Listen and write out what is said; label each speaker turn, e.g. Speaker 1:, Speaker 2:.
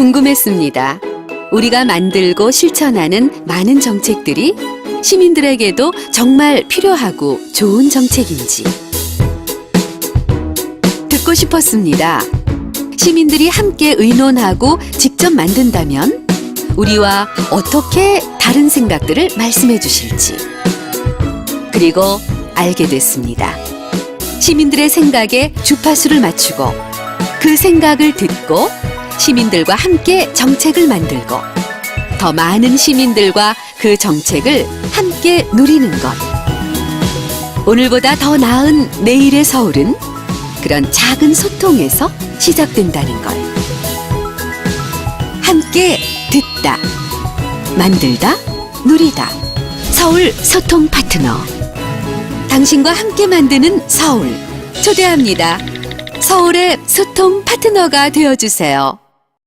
Speaker 1: 궁금했습니다. 우리가 만들고 실천하는 많은 정책들이 시민들에게도 정말 필요하고 좋은 정책인지 듣고 싶었습니다. 시민들이 함께 의논하고 직접 만든다면 우리와 어떻게 다른 생각들을 말씀해 주실지 그리고 알게 됐습니다. 시민들의 생각에 주파수를 맞추고 그 생각을 듣고 시민들과 함께 정책을 만들고 더 많은 시민들과 그 정책을 함께 누리는 것. 오늘보다 더 나은 내일의 서울은 그런 작은 소통에서 시작된다는 걸. 함께 듣다, 만들다, 누리다. 서울 소통 파트너. 당신과 함께 만드는 서울. 초대합니다. 서울의 소통 파트너가 되어주세요.